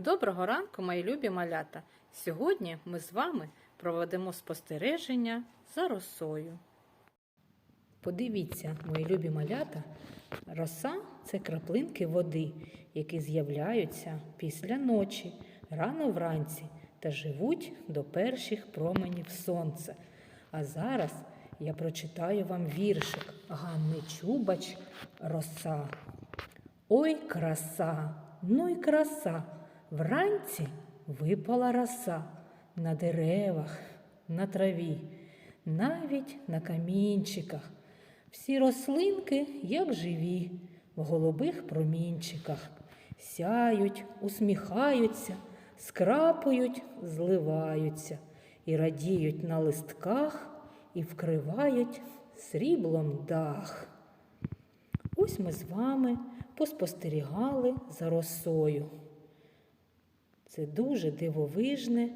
Доброго ранку, мої любі малята! Сьогодні ми з вами проведемо спостереження за росою. Подивіться, мої любі малята, роса це краплинки води, які з'являються після ночі, рано вранці та живуть до перших променів сонця. А зараз я прочитаю вам віршик Ганни Чубач Роса. Ой, краса, ну й краса. Вранці випала роса на деревах, на траві, навіть на камінчиках. Всі рослинки, як живі, в голубих промінчиках, сяють, усміхаються, скрапують, зливаються і радіють на листках і вкривають сріблом дах. Ось ми з вами поспостерігали за росою. Це дуже дивовижне